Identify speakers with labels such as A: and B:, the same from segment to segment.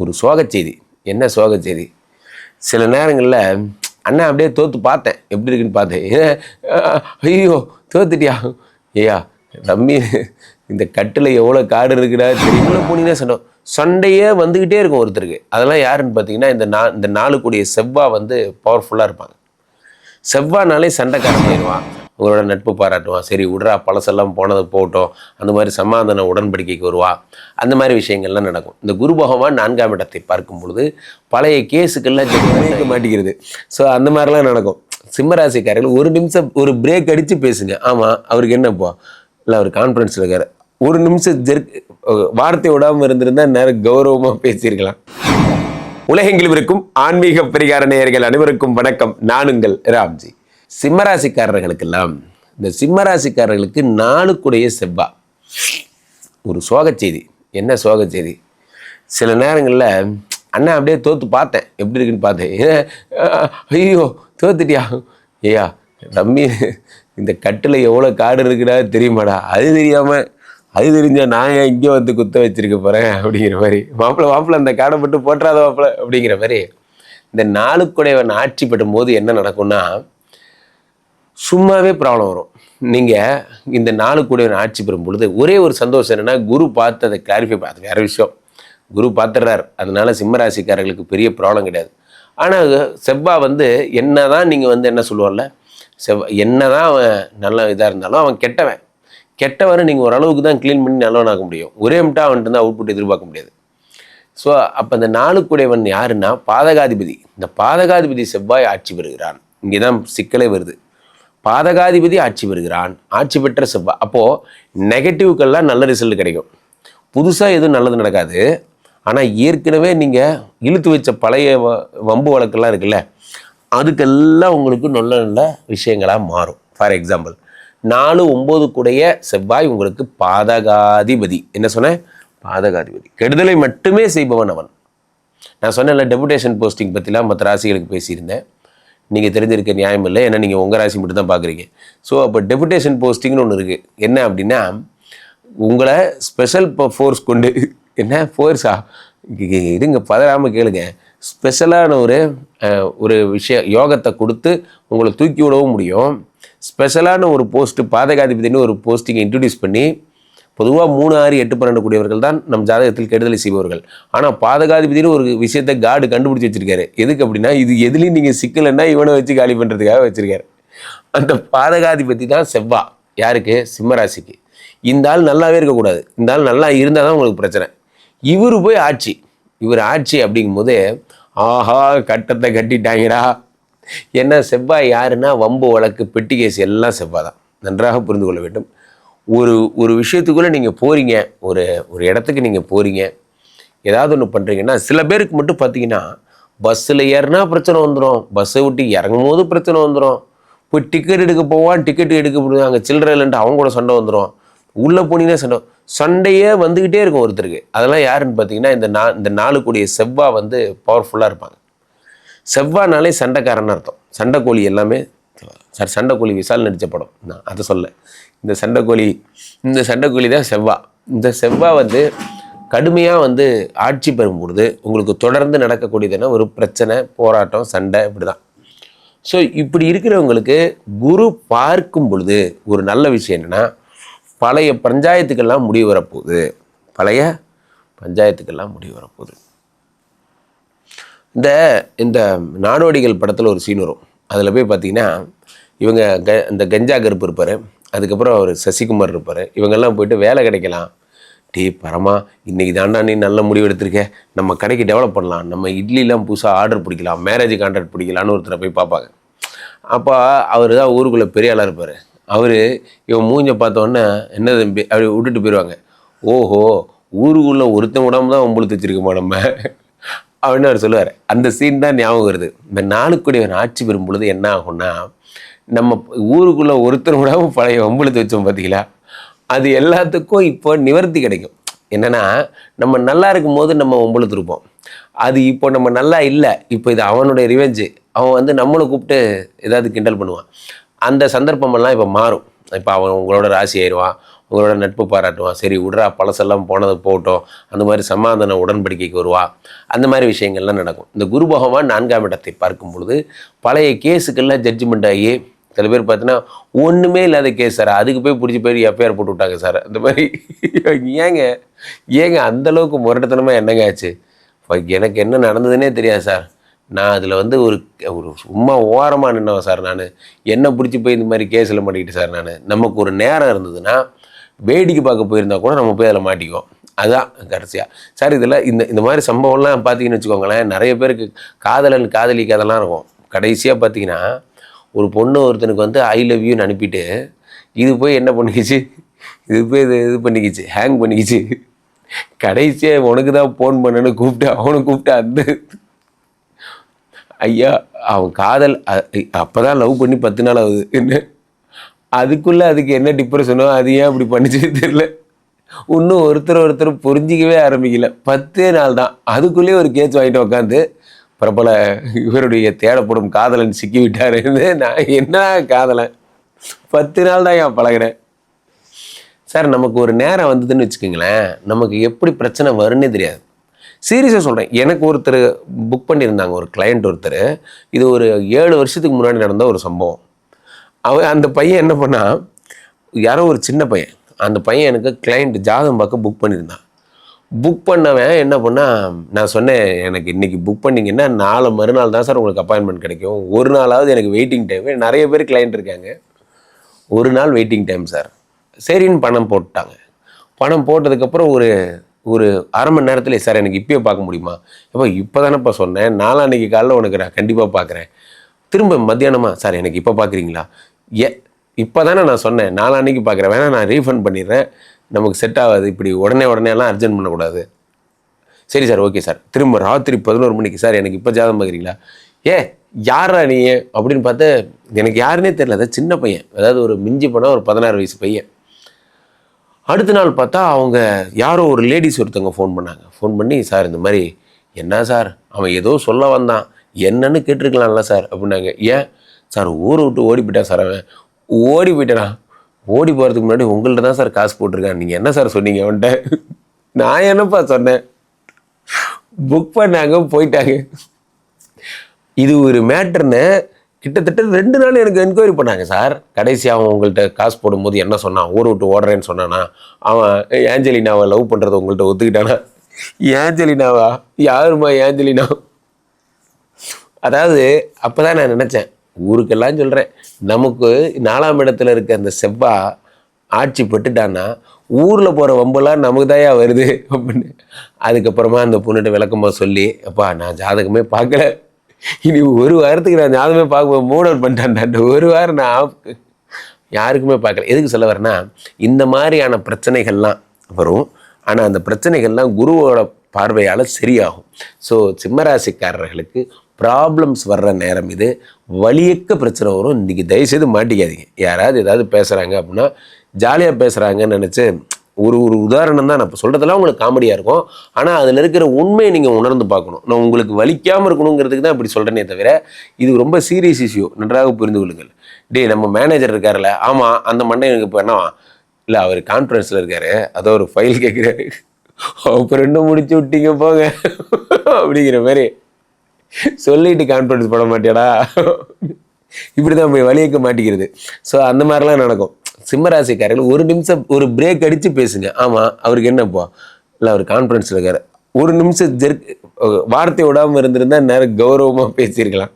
A: ஒரு சோகச் செய்தி. என்ன சோகச் செய்தி? சில நேரங்களில் அண்ணன் அப்படியே தோற்று பார்த்தேன். எப்படி இருக்குன்னு பார்த்தேன். ஏ, ஐயோ தோத்துட்டியா? ஐயா ரம்மி இந்த கட்டில் எவ்வளோ காடு இருக்குடா தெரியுமா? போனீங்கன்னா சொன்னோம். சண்டையே வந்துக்கிட்டே இருக்கும் ஒருத்தருக்கு. அதெல்லாம் யாருன்னு பார்த்தீங்கன்னா இந்த நா இந்த நாளுக்குடைய செவ்வாய் வந்து பவர்ஃபுல்லாக இருப்பாங்க. செவ்வாய்னாலே சண்டைக்காரன் போயிடுவான் உங்களோட நட்பு பாராட்டுவான் சரி விட்றா பழசெல்லாம் போனது போகட்டும். அந்த மாதிரி சமாதான உடன்படிக்கைக்கு வருவா. அந்த மாதிரி விஷயங்கள்லாம் நடக்கும். இந்த குரு பகவான் நான்காம் இடத்தை பார்க்கும் பொழுது பழைய கேஸுக்கெல்லாம் ஜெயிக்க மாட்டேங்கிறது ஸோ அந்த மாதிரிலாம் நடக்கும். சிம்மராசிக்காரர்கள் ஒரு நிமிஷம் ஒரு பிரேக் அடித்து பேசுங்க. ஆமாம் அவருக்கு என்னப்போ இல்லை அவர் கான்ஃபரன்ஸில் இருக்காரு. ஒரு நிமிஷம் ஜெர்க் வார்த்தை விடாமல் இருந்திருந்தா நேரம் கௌரவமாக பேசியிருக்கலாம். உலகெங்கிலும் இருக்கும் ஆன்மீக பரிகார நேயர்கள் அனைவருக்கும் வணக்கம். நான் உங்கள் ராம்ஜி. சிம்மராசிக்காரர்களுக்கெல்லாம் இந்த சிம்மராசிக்காரர்களுக்கு நாளுக்குடைய செவ்வா. ஒரு சோகச் செய்தி. என்ன சோக செய்தி? சில நேரங்களில் அண்ணா அப்படியே தோத்து பார்த்தேன். எப்படி இருக்குன்னு பார்த்தேன். ஏ, ஐயோ தோத்துட்டியா? ஐயா ரம்மி இந்த கட்டில் எவ்வளோ காடு இருக்குடா தெரியுமாடா? அது தெரியாமல் அது தெரிஞ்சால் நான் ஏன் இங்கே வந்து குத்த வச்சிருக்க போகிறேன் அப்படிங்கிற மாதிரி. மாப்பிள்ளை மாப்பிள்ளை அந்த காடை மட்டும் போட்டுறாத மாப்பிள்ளை அப்படிங்கிற மாதிரி. இந்த நாளுக்குடையவன் ஆட்சி பெறும் போது என்ன நடக்கும்னா சும்மாவே ப்ராப்ளம் வரும். நீங்கள் இந்த நாளுக்குடையவன் ஆட்சி பெறும் பொழுது ஒரே ஒரு சந்தோஷம் என்னென்னா குரு பார்த்து அதை கிளாரிஃபை அது வேற விஷயம். குரு பார்த்துடுறார். அதனால சிம்மராசிக்காரர்களுக்கு பெரிய ப்ராப்ளம் கிடையாது. ஆனால் செவ்வாய் வந்து என்ன தான் நீங்கள் வந்து என்ன சொல்லுவார்ல செவ்வாய் என்ன தான் அவன் நல்ல இதாக இருந்தாலும் அவன் கெட்டவன். கெட்டவரை நீங்கள் ஓரளவுக்கு தான் க்ளீன் பண்ணி நல்லவனாக்க முடியும். ஒரே மட்டும் அவன்கிட்ட தான் அவுட்புட் எதிர்பார்க்க முடியாது. ஸோ அப்போ இந்த நாளுக்குடையவன் யாருன்னா பாதகாதிபதி. இந்த பாதகாதிபதி செவ்வாய் ஆட்சி பெறுகிறான். இங்கே தான் சிக்கலே வருது. பாதகாதிபதி ஆட்சி பெறுகிறான் ஆட்சி பெற்ற செவ்வாய் அப்போது நெகட்டிவ்க்கெல்லாம் நல்ல ரிசல்ட் கிடைக்கும். புதுசாக எதுவும் நல்லது நடக்காது. ஆனால் ஏற்கனவே நீங்கள் இழுத்து வச்ச பழைய வ- வம்பு வழக்கெல்லாம் இருக்குல்ல அதுக்கெல்லாம் உங்களுக்கு நல்ல நல்ல விஷயங்களாக மாறும். ஃபார் எக்ஸாம்பிள் நாலு ஒம்பது கூடைய செவ்வாய் உங்களுக்கு பாதகாதிபதி. என்ன சொன்னேன்? பாதகாதிபதி. கெடுதலை மட்டுமே செய்பவன் அவன். நான் சொன்னேன்ல டெபுடேஷன் போஸ்டிங் பற்றிலாம் மற்ற ராசிகளுக்கு பேசியிருந்தேன். நீங்கள் தெரிஞ்சிருக்க நியாயம் இல்லை. ஏன்னா நீங்கள் உங்கள் ராசி மட்டும் தான் பார்க்குறீங்க. ஸோ அப்போ டெபுடேஷன் போஸ்டிங்னு ஒன்று இருக்குது என்ன அப்படின்னா உங்களை ஸ்பெஷல் ஃபோர்ஸ் கொண்டு என்ன? ஃபோர்ஸா இருங்க பதறாமல் கேளுங்க. ஸ்பெஷலான ஒரு ஒரு விஷய யோகத்தை கொடுத்து உங்களை தூக்கி விடவும் முடியும். ஸ்பெஷலான ஒரு போஸ்ட்டு பாதகாதிபதினு ஒரு போஸ்டிங்கை இன்ட்ரடியூஸ் பண்ணி பொதுவாக மூணு ஆறு எட்டு பன்னெண்டு கூடியவர்கள் தான் நம் ஜாதகத்தில் கெடுதலை செய்பவர்கள். ஆனால் பாதகாதிபதினு ஒரு விஷயத்தை காடு கண்டுபிடிச்சி வச்சிருக்காரு. எதுக்கு அப்படின்னா இது எதுலேயும் நீங்கள் சிக்கலைன்னா இவனை வச்சு காலி பண்ணுறதுக்காக வச்சிருக்காரு. அந்த பாதகாதிபதி தான் செவ்வா. யாருக்கு? சிம்மராசிக்கு. இந்த ஆள் நல்லாவே இருக்கக்கூடாது. இந்த ஆள் நல்லா இருந்தால் தான் உங்களுக்கு பிரச்சனை. இவர் போய் ஆட்சி. இவர் ஆட்சி அப்படிங்கும்போது ஆஹா கட்டத்தை கட்டிட்டாங்கடா. என்ன செவ்வாய் யாருன்னா வம்பு வழக்கு பெட்டி கேஸ் எல்லாம் செவ்வாய் தான் நன்றாக புரிந்து கொள்ள வேண்டும். ஒரு ஒரு விஷயத்துக்குள்ளே நீங்கள் போகிறீங்க ஒரு ஒரு இடத்துக்கு நீங்கள் போகிறீங்க ஏதாவது ஒன்று பண்ணுறீங்கன்னா சில பேருக்கு மட்டும் பார்த்தீங்கன்னா பஸ்ஸில் ஏறினா பிரச்சனை வந்துடும் பஸ்ஸை விட்டு இறங்கும் போது பிரச்சனை வந்துடும் போய் டிக்கெட் எடுக்க போவான் டிக்கெட் எடுக்க முடியும் அங்கே சில்லறை இல்லைன்ட்டு அவங்க கூட சண்டை வந்துடும் உள்ளே போனீங்கன்னா சண்டை சண்டையே வந்துக்கிட்டே இருக்கும் ஒருத்தருக்கு. அதெல்லாம் யாருன்னு பார்த்தீங்கன்னா இந்த நா இந்த நாளுக்குடைய செவ்வாய் வந்து பவர்ஃபுல்லாக இருப்பாங்க. செவ்வாய்னாலே சண்டைக்காரன்னு அர்த்தம். சண்டைக்கோழி எல்லாமே சார் சண்டைக்கோழி விசால் நடித்த படம். நான் அதை சொல்ல இந்த சண்டைக்கோழி இந்த சண்டைக்கோழி தான் செவ்வாய் இந்த செவ்வாய் வந்து கடுமையாக வந்து ஆட்சி பெறும் பொழுது உங்களுக்கு தொடர்ந்து நடக்கக்கூடியதுன்னா ஒரு பிரச்சனை போராட்டம் சண்டை இப்படி தான் ஸோ இப்படி இருக்கிறவங்களுக்கு குரு பார்க்கும் பொழுது ஒரு நல்ல விஷயம் என்னென்னா பழைய பஞ்சாயத்துக்கெல்லாம் முடிவு வரப்போகுது. பழைய பஞ்சாயத்துக்கெல்லாம் முடிவு வரப்போகுது. இந்த இந்த நாடோடிகள் படத்தில் ஒரு சீன் வரும். அதில் போய் பார்த்தீங்கன்னா இவங்க க இந்த கஞ்சா கருப்பு இருப்பார். அதுக்கப்புறம் அவர் சசிகுமார் இருப்பார். இவங்கெல்லாம் போயிட்டு வேலை கிடைக்கலாம். டீ பரமா இன்றைக்கி தாண்டா நீ நல்ல முடிவு எடுத்திருக்க. நம்ம கடைக்கு டெவலப் பண்ணலாம். நம்ம இட்லிலாம் புதுசாக ஆர்டர் பிடிக்கலாம். மேரேஜ் கான்ட்ராக்ட் பிடிக்கலான்னு ஒருத்தரை போய் பார்ப்பாங்க. அப்போ அவர் தான் ஊருக்குள்ளே பெரிய ஆளாக இருப்பார். அவர் இவன் மூஞ்ச பார்த்தோன்னே என்ன தம்பி அப்படி விட்டுட்டு போயிடுவாங்க. ஓஹோ ஊருக்குள்ளே ஒருத்தன் விடாம தான் உங்களுக்கு வச்சிருக்கோமா நம்ம? அப்படின்னு அவர் சொல்லுவார். அந்த சீன் தான் ஞாபகம் வருது. இந்த நாளுக்குடியவன் ஆட்சி பெறும் பொழுது என்ன ஆகும்னா நம்ம ஊருக்குள்ளே ஒருத்தர் விடாமல் பழைய வம்புழுத்து வச்சோம் பார்த்தீங்களா அது எல்லாத்துக்கும் இப்போ நிவர்த்தி கிடைக்கும். என்னென்னா நம்ம நல்லா இருக்கும் போது நம்ம வம்புழுத்துருப்போம். அது இப்போ நம்ம நல்லா இல்லை இப்போ இது அவனுடைய ரிவெஞ்சு அவன் வந்து நம்மளை கூப்பிட்டு ஏதாவது கிண்டல் பண்ணுவான். அந்த சந்தர்ப்பமெல்லாம் இப்போ மாறும். இப்போ அவன் உங்களோட ராசி ஆயிடுவான் உங்களோட நட்பு பாராட்டுவான். சரி விட்றா பழசெல்லாம் போனது போகட்டும். அந்த மாதிரி சமாதான உடன்படிக்கைக்கு வருவா. அந்த மாதிரி விஷயங்கள்லாம் நடக்கும். இந்த குரு பகவான் நான்காம் இடத்தை பார்க்கும் பொழுது பழைய கேஸுக்கெல்லாம் ஜட்ஜ்மெண்ட் ஆகி சில பேர் பார்த்தீங்கன்னா ஒன்றுமே இல்லாத கேஸ் சார் அதுக்கு போய் பிடிச்சி போய் எஃப்ஐஆர் போட்டு விட்டாங்க சார் இந்த மாதிரி. ஏங்க ஏங்க அந்தளவுக்கு முரட்டத்தனமாக என்னங்க ஆச்சு? எனக்கு என்ன நடந்ததுன்னே தெரியாது சார் நான் அதில் வந்து ஒரு ஒரு சும்மா ஓரமாக நின்னவன் சார் நான். என்ன பிடிச்சி போய் இந்த மாதிரி கேஸில் மாட்டிக்கிட்டு சார் நான். நமக்கு ஒரு நேரம் இருந்ததுன்னா வேடிக்கை பார்க்க போயிருந்தா கூட நம்ம போய் அதில் மாட்டிக்குவோம். அதுதான் கடைசியாக சார் இதில் இந்த இந்த மாதிரி சம்பவம்லாம் பார்த்தீங்கன்னு வச்சுக்கோங்களேன் நிறைய பேருக்கு காதலன் காதலி கதெல்லாம் இருக்கும். கடைசியாக பார்த்தீங்கன்னா ஒரு பொண்ணு ஒருத்தனுக்கு வந்து ஐ லவ் யூன்னு அனுப்பிட்டு இது போய் என்ன பண்ணிக்கிச்சு? இது போய் இது இது பண்ணிக்கிச்சு ஹேங் பண்ணிக்கிச்சு. கடைசியாக உனக்கு தான் ஃபோன் பண்ணேன்னு கூப்பிட்டு அவனை கூப்பிட்டு அந்த ஐயா அவன் காதல் அப்போ தான் லவ் பண்ணி பத்து நாள் ஆகுது. என்ன? அதுக்குள்ளே அதுக்கு என்ன டிப்ரெஷனோ அது ஏன் அப்படி பண்ணிச்சு தெரியல. இன்னும் ஒருத்தர் ஒருத்தர் புரிஞ்சிக்கவே ஆரம்பிக்கல. பத்தே நாள் தான். அதுக்குள்ளேயே ஒரு கேஸ் வாங்கிட்டு உட்காந்து பிரபல இவருடைய தேடப்படும் காதலன் சிக்கிவிட்டாருன்னு நான் என்ன காதலன்? பத்து நாள் தான் ஏன் பழகுறேன்? சார் நமக்கு ஒரு நேரம் வந்ததுன்னு வச்சுக்கோங்களேன். நமக்கு எப்படி பிரச்சனை வரும்னே தெரியாது. சீரியஸாக சொல்கிறேன் எனக்கு ஒருத்தர் புக் பண்ணியிருந்தாங்க ஒரு கிளையண்ட் ஒருத்தர். இது ஒரு ஏழு வருஷத்துக்கு முன்னாடி நடந்த ஒரு சம்பவம். அவன் அந்த பையன் என்ன பண்ணால் யாரோ ஒரு சின்ன பையன். அந்த பையன் எனக்கு கிளைண்ட் ஜாதகம் பார்க்க புக் பண்ணியிருந்தான். புக் பண்ணவன் என்ன பண்ணால் நான் சொன்னேன் எனக்கு இன்றைக்கி புக் பண்ணிங்கன்னா நாலு மறுநாள் தான் சார் உங்களுக்கு அப்பாயின்மெண்ட் கிடைக்கும். ஒரு நாளாவது எனக்கு வெயிட்டிங் டைம் நிறைய பேர் கிளைண்ட் இருக்காங்க. ஒரு நாள் வெயிட்டிங் டைம் சார். சரின்னு பணம் போட்டாங்க. பணம் போட்டதுக்கப்புறம் ஒரு ஒரு அரை மணி நேரத்தில் சார் எனக்கு இப்போயே பார்க்க முடியுமா? இப்போ இப்போ தானேப்பா சொன்னேன் நாளான்னைக்கு காலைல உனக்கு நான் கண்டிப்பாக பார்க்குறேன். திரும்ப மத்தியானமா சார் எனக்கு இப்போ பார்க்குறீங்களா? ஏ இப்போ தானே நான் சொன்னேன். நாளான்னைக்கு பார்க்குறேன். வேணா நான் ரீஃபண்ட் பண்ணிடுறேன். நமக்கு செட் ஆகாது. இப்படி உடனே உடனே எல்லாம் அர்ஜென்ட் பண்ணக்கூடாது. சரி சார் ஓகே சார் திரும்ப ராத்திரி பதினோரு மணிக்கு சார் எனக்கு இப்போ ஜாதகம் பார்க்குறீங்களா ஏ யாரா நீ? அப்படின்னு பார்த்து எனக்கு யாருன்னே தெரியல. அதாவது சின்ன பையன். அதாவது ஒரு மிஞ்சி போனால் ஒரு பதினாறு வயசு பையன். அடுத்த நாள் பார்த்தா அவங்க யாரோ ஒரு லேடிஸ் ஒருத்தவங்க ஃபோன் பண்ணாங்க. ஃபோன் பண்ணி சார் இந்த மாதிரி என்ன சார் அவன் ஏதோ சொல்ல வந்தான். என்னன்னு கேட்டிருக்கலாம்ல சார் அப்படின்னாங்க. ஏன்? சார் ஊரை விட்டு ஓடி போயிட்டான் சார் அவன். ஓடி போயிட்டானா? ஓடி போகிறதுக்கு முன்னாடி உங்கள்ட்ட தான் சார் காசு போட்டிருக்கான் நீங்கள் என்ன சார் சொன்னீங்க அவன்கிட்ட? நான் என்னப்பா சொன்னேன்? புக் பண்ணாங்க போயிட்டாங்க. இது ஒரு மேட்டர்னு கிட்டத்தட்ட ரெண்டு நாள் எனக்கு என்கொயரி பண்ணாங்க சார். கடைசி அவன் உங்கள்கிட்ட காசு போடும்போது என்ன சொன்னான்? ஊரை விட்டு ஓடுறேன்னு சொன்னானா? அவன் ஏஞ்சலினாவை லவ் பண்ணுறத உங்கள்கிட்ட ஒத்துக்கிட்டானா? ஏஞ்சலினாவா? யாருமா ஏஞ்சலினா? அதாவது அப்போ தான் நான் நினச்சேன். ஊருக்கெல்லாம் சொல்கிறேன் நமக்கு நாலாம் இடத்துல இருக்க அந்த செவ்வா ஆட்சி பட்டுட்டான்னா ஊரில் போகிற வம்பெல்லாம் நமக்கு தாயா வருது அப்படின்னு. அதுக்கப்புறமா அந்த பொண்ணுகிட்ட விளக்கமாக சொல்லி அப்பா நான் ஜாதகமே பார்க்கல. இனி ஒரு வாரத்துக்கு நான் ஜாதகமே பார்க்க மூட் அவுட் ஒரு வாரம் நான் யாருக்குமே பார்க்கல. எதுக்கு சொல்ல வரேன்னா இந்த மாதிரியான பிரச்சனைகள்லாம் வரும். ஆனால் அந்த பிரச்சனைகள்லாம் குருவோட பார்வையால் சரியாகும். ஸோ சிம்மராசிக்காரர்களுக்கு ப்ராப்ளம்ஸ் வர்ற நேரம் இது. வலியக்க பிரச்சனை வரும். இன்றைக்கி தயவுசெய்து மாட்டிக்காதீங்க. யாராவது ஏதாவது பேசுகிறாங்க அப்படின்னா ஜாலியாக பேசுகிறாங்கன்னு நினச்சி ஒரு ஒரு உதாரணம் தான் நான் இப்போ சொல்கிறதெல்லாம் உங்களுக்கு காமெடியாக இருக்கும். ஆனால் அதில் இருக்கிற உண்மையை நீங்கள் உணர்ந்து பார்க்கணும். நான் உங்களுக்கு வலிக்காமல் இருக்கணுங்கிறதுக்கு தான் இப்படி சொல்கிறேனே தவிர இது ரொம்ப சீரியஸ் இஷ்யூ நன்றாக புரிந்து கொள்ளுங்கள். டேய் நம்ம மேனேஜர் இருக்கார்ல ஆமாம் அந்த மண்டை எனக்கு இப்போ என்னவா இல்லை அவர் கான்ஃபரன்ஸில் இருக்காரு. அதோ ஒரு ஃபைல் கேட்குறாரு அப்புறம் இன்னும் முடிச்சு விட்டீங்க போங்க. அப்படிங்கிற மாதிரி. சொல்லிட்டு கான்ஃபிடன்ஸ் பட மாட்டியாடா? இப்படி தான் போய் வழியக்க மாட்டிக்கிறது. ஸோ அந்த மாதிரிலாம் நடக்கும். சிம்மராசிக்காரர்கள் ஒரு நிமிஷம் ஒரு பிரேக் அடித்து பேசுங்க. ஆமாம் அவருக்கு என்னப்போ இல்லை அவர் கான்ஃபிடன்ஸில் இருக்கார். ஒரு நிமிஷம் ஜெர்க் வார்த்தை விடாமல் இருந்திருந்தால் நேரம் கௌரவமாக பேசியிருக்கலாம்.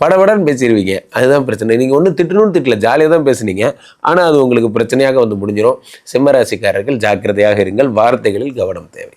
A: படபடன்னு பேசிடுவீங்க அதுதான் பிரச்சனை. நீங்கள் ஒன்றும் திட்டணும்னு திட்டல. ஜாலியாக தான் பேசுனீங்க. ஆனால் அது உங்களுக்கு பிரச்சனையாக வந்து முடிஞ்சிடும் சிம்மராசிக்காரர்கள் ஜாக்கிரதையாக இருங்கள். வார்த்தைகளில் கவனம் தேவை.